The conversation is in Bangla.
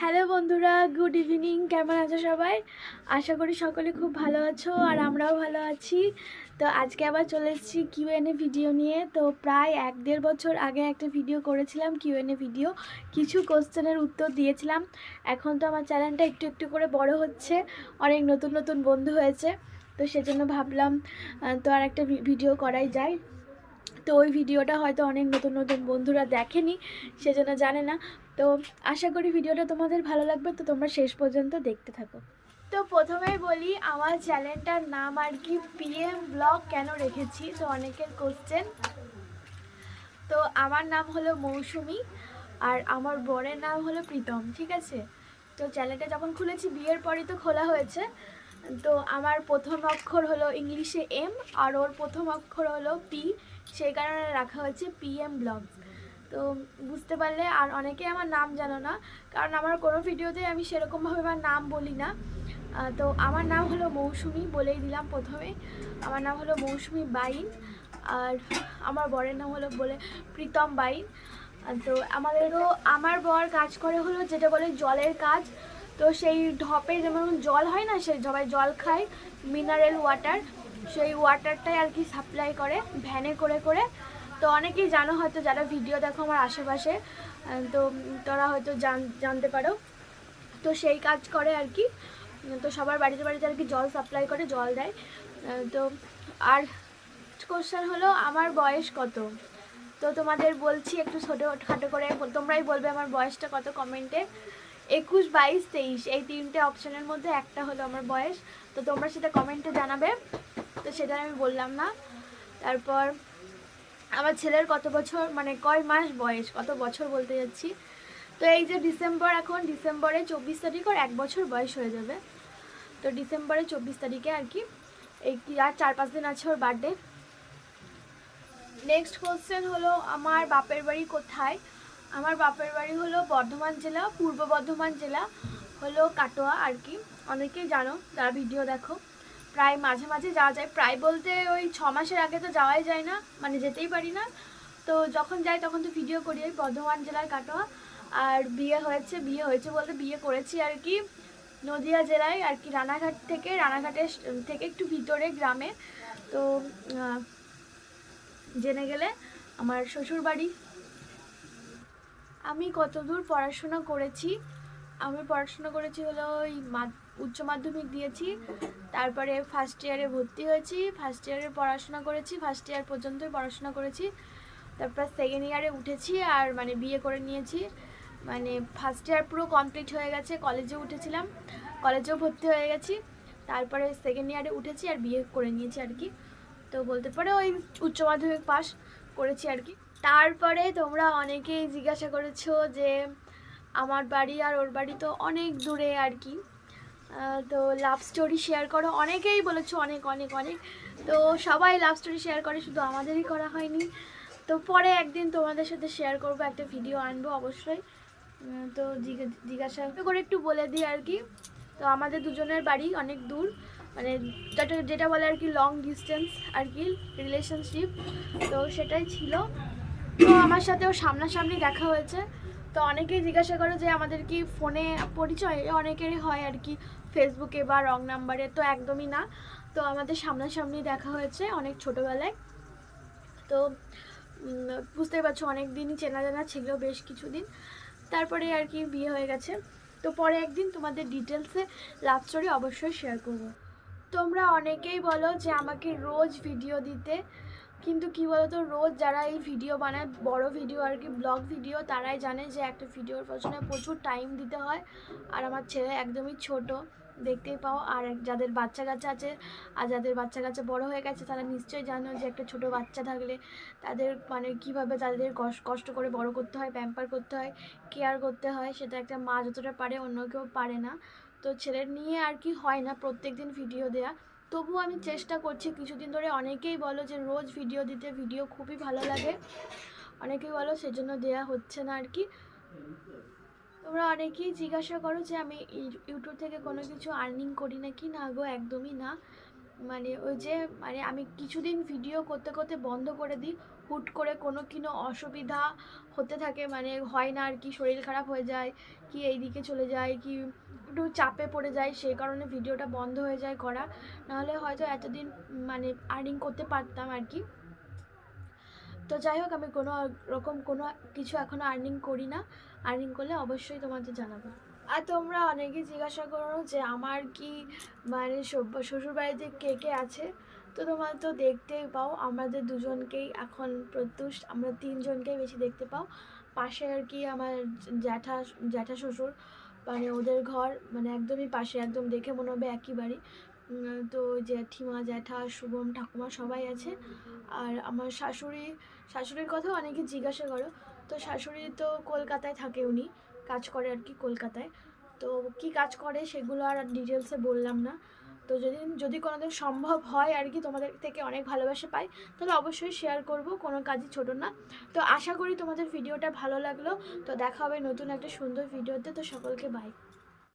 হ্যালো বন্ধুরা, গুড ইভিনিং, কেমন আছো সবাই? আশা করি সকলে খুব ভালো আছো আর আমরাও ভালো আছি। তো আজকে আবার চলে এসেছি কিউ কিউএনএ ভিডিও নিয়ে। তো প্রায় এক দেড় বছর আগে একটা ভিডিও করেছিলাম কিউ কিউএনএ ভিডিও কিছু কোশ্চেনের উত্তর দিয়েছিলাম। এখন তো আমার চ্যানেলটা একটু একটু করে বড় হচ্ছে। অনেক নতুন নতুন বন্ধু হয়েছে। তো সেজন্য ভাবলাম তো আর একটা ভিডিও করাই যায়। তো ওই ভিডিওটা হয়তো অনেক নতুন নতুন বন্ধুরা দেখেনি, সেজন্য জানে না। তো আশা করি ভিডিওটা তোমাদের ভালো লাগবে, তো তোমরা শেষ পর্যন্ত দেখতে থাকো। তো প্রথমেই বলি, আমার চ্যানেলটার নাম আর কি পিএম ব্লগ কেন রেখেছি, তো অনেকের কোশ্চেন তো আমার নাম হলো মৌসুমি, আর আমার বরের নাম হলো প্রীতম, ঠিক আছে? তো চ্যানেলটা যখন খুলেছি, বিয়ের পরই তো খোলা হয়েছে। তো আমার প্রথম অক্ষর হলো ইংলিশে এম, আর ওর প্রথম অক্ষর হলো পি সেই কারণে রাখা হয়েছে পিএম ব্লগ তো বুঝতে পারলে আর অনেকে আমার নাম জানো না, কারণ আমার কোনো ভিডিওতে আমি সেরকমভাবে আমার নাম বলি না। তো আমার নাম হলো মৌসুমি বলেই দিলাম প্রথমে। আমার নাম হলো মৌসুমি বাইন, আর আমার বরের নাম হলো বলে প্রীতম বাইন। তো আমাদেরও, আমার বর কাজ করে হলো যেটা বলে জলের কাজ। তো সেই ঢপে যেমন জল হয় না সেই সবাই জল খায় মিনারেল ওয়াটার সেই ওয়াটারটাই আর কি সাপ্লাই করে ভ্যানে করে করে। তো অনেকেই জানো হয়তো, যারা ভিডিও দেখো আমার আশেপাশে তো তোরা হয়তো জান, জানতে পারো। তো সেই কাজ করে আর কি। তো সবার বাড়িতে বাড়িতে আর কি জল সাপ্লাই করে, জল দেয়। তো আর কোশ্চেন হলো, আমার বয়স কত? তো তোমাদের বলছি একটু ছোটো খাটো করে, তোমরাই বলবে আমার বয়সটা কত কমেন্টে একুশ, বাইশ, তেইশ, এই তিনটে অপশানের মধ্যে একটা হলো আমার বয়স। তো তোমরা সেটা কমেন্টে জানাবে। তো সেটা আমি বললাম না। তারপর আমার ছেলের কত বছর মানে কয় মাস বয়স, কত বছর বলতে যাচ্ছি। তো এই যে ডিসেম্বর, এখন ডিসেম্বরে চব্বিশ তারিখ ওর এক বছর বয়স হয়ে যাবে। তো ডিসেম্বরে চব্বিশ তারিখে আর কি, এই আর চার পাঁচ দিন আছে ওর বার্থডে নেক্সট কোশ্চেন হলো, আমার বাপের বাড়ি কোথায়? আমার বাপের বাড়ি হলো বর্ধমান জেলা, পূর্ব বর্ধমান জেলা হলো কাটোয়া আর কি। অনেকেই জানো যারা ভিডিও দেখো। প্রায় মাঝে মাঝে যাওয়া যায়। প্রায় বলতে ওই ছ মাসের আগে তো যাওয়াই যায় না মানে যেতেই পারি না। তো যখন যাই তখন তো ভিডিও করি ওই বর্ধমান জেলার কাটোয়া। আর বিয়ে হয়েছে বিয়ে হয়েছে বলতে বিয়ে করেছি আর কি নদিয়া জেলায় আর কি রানাঘাট থেকে রানাঘাটের থেকে একটু ভিতরে গ্রামে। তো জেনে গেলে আমার শ্বশুর বাড়ি আমি কতদূর পড়াশোনা করেছি? আমি পড়াশোনা করেছি হলো ওই উচ্চ মাধ্যমিক দিয়েছি। তারপরে ফার্স্ট ইয়ারে ভর্তি হয়েছি ফার্স্ট ইয়ারে পড়াশোনা করেছি ফার্স্ট ইয়ার পর্যন্তই পড়াশোনা করেছি। তারপর সেকেন্ড ইয়ারে উঠেছি আর মানে বিয়ে করে নিয়েছি। মানে ফার্স্ট ইয়ার পুরো কমপ্লিট হয়ে গেছে কলেজে উঠেছিলাম কলেজেও ভর্তি হয়ে গেছি। তারপরে সেকেন্ড ইয়ারে উঠেছি আর বিয়ে করে নিয়েছি আর কি। তো বলতে পারো ওই উচ্চ মাধ্যমিক পাস করেছি আর কি। তারপরে তোমরা অনেকেই জিজ্ঞাসা করেছ যে, আমার বাড়ি আর ওর বাড়ি তো অনেক দূরে আর কি। তো লাভ স্টোরি শেয়ার করো। অনেকেই বলেছ, অনেক অনেক অনেক। তো সবাই লাভ স্টোরি শেয়ার করে, শুধু আমাদেরই করা হয়নি। তো পরে একদিন তোমাদের সাথে শেয়ার করব, একটা ভিডিও আনব অবশ্যই। তো জিজ্ঞা- জিজ্ঞাসা করে একটু বলে দিই আর কি। তো আমাদের দুজনের বাড়ি অনেক দূর। মানে যেটা যেটা বলে আর কি লং ডিস্টেন্স আর কি রিলেশনশিপ তো সেটাই ছিল। তো আমার সাথেও সামনাসামনি দেখা হয়েছে। তো অনেকেই জিজ্ঞাসা করে যে আমাদের কি ফোনে পরিচয়? অনেকেরই হয় আর কি ফেসবুকে বা রং নাম্বারে তো একদমই না। তো আমাদের সামনাসামনি দেখা হয়েছে অনেক ছোটোবেলায়। তো বুঝতেই পারছ অনেক দিনই চেনা জানা ছিল বেশ কিছুদিন। তারপরে আর কি বিয়ে হয়ে গেছে। তো পরে একদিন তোমাদের ডিটেলসে লাভ স্টোরি অবশ্যই শেয়ার করব। তোমরা অনেকেই বলো যে আমাকে রোজ ভিডিও দিতে কিন্তু কি বলতো, রোজ যারা এই ভিডিও বানায়, বড় ভিডিও আর কি ব্লগ ভিডিও তারাই জানে যে একটা ভিডিওর পেছনে প্রচুর টাইম দিতে হয়। আর আমার ছেলে একদমই ছোট, দেখতেই পাও। আর যাদের বাচ্চা কাচ্চা আছে, আর যাদের বাচ্চা কাচ্চা বড় হয়ে গেছে, তারা নিশ্চয়ই জানো যে একটা ছোট বাচ্চা থাকলে তাদের মানে কীভাবে তাদের কষ- কষ্ট করে বড় করতে হয় প্যাম্পার করতে হয় কেয়ার করতে হয়, সেটা একটা মা যতটা পারে, অন্য কেউ পারে না। তো ছেলের নিয়ে আর কি হয় না প্রত্যেক দিন ভিডিও দেয়া। তবু আমি চেষ্টা করছি, কিছুদিন ধরে অনেকেই বলো যে রোজ ভিডিও দিতে ভিডিও খুবই ভালো লাগে। অনেকেই বলো সেজন্য দেয়া হচ্ছে না আর কি তোমরা অনেকেই জিজ্ঞাসা করো যে আমি ইউ- ইউটিউব থেকে কোনো কিছু আর্নিং করি নাকি? না গো, একদমই না। মানে ওই যে মানে আমি কিছুদিন ভিডিও করতে করতে বন্ধ করে দিই। হুট করে কোনো কিনো অসুবিধা হতে থাকে মানে হয় না আর কি, শরীর খারাপ হয়ে যায়, কি এইদিকে চলে যায়, কি একটু চাপে পড়ে যায়, সেই কারণে ভিডিওটা বন্ধ হয়ে যায় করা। নাহলে হয়তো এতদিন মানে আর্নিং করতে পারতাম আর কি। তো যাই হোক, আমি কোনো রকম কোনো কিছু এখনও আর্নিং করি না। আর্নিং করলে অবশ্যই তোমাদের জানাব। আর তোমরা অনেকে জিজ্ঞাসা করো যে আমার কি মানে সব- শ্বশুরবাড়িতে কে কে আছে? তো তোমরা তো দেখতেই পাও, আমাদের দুজনকেই এখন প্রত্যুষ আমরা তিনজনকেই বেশি দেখতে পাও। পাশে আর কি আমার জ্যাঠা জ্যাঠা শ্বশুর মানে ওদের ঘর মানে একদমই পাশে, একদম দেখে মনে হবে একই বাড়ি। তো জ্যাঠিমা, জ্যাঠা, শুভম, ঠাকুমা সবাই আছে। আর আমার শাশুড়ি শাশুড়ির কথাও অনেকে জিজ্ঞাসা করো। তো শাশুড়ি তো কলকাতায় থাকে উনি। কাজ করে আর কি কলকাতায়। তো কি কাজ করে সেগুলো আর ডিটেলসে বললাম না। তো যদি যদি কোনোদিন সম্ভব হয় আর কি তোমাদের থেকে অনেক ভালোবাসা পাই, তাহলে অবশ্যই শেয়ার করব, কোনো কাজই ছোট না। তো আশা করি তোমাদের ভিডিওটা ভালো লাগল। তো দেখা হবে নতুন একটা সুন্দর ভিডিওতে তো। সকলকে বাই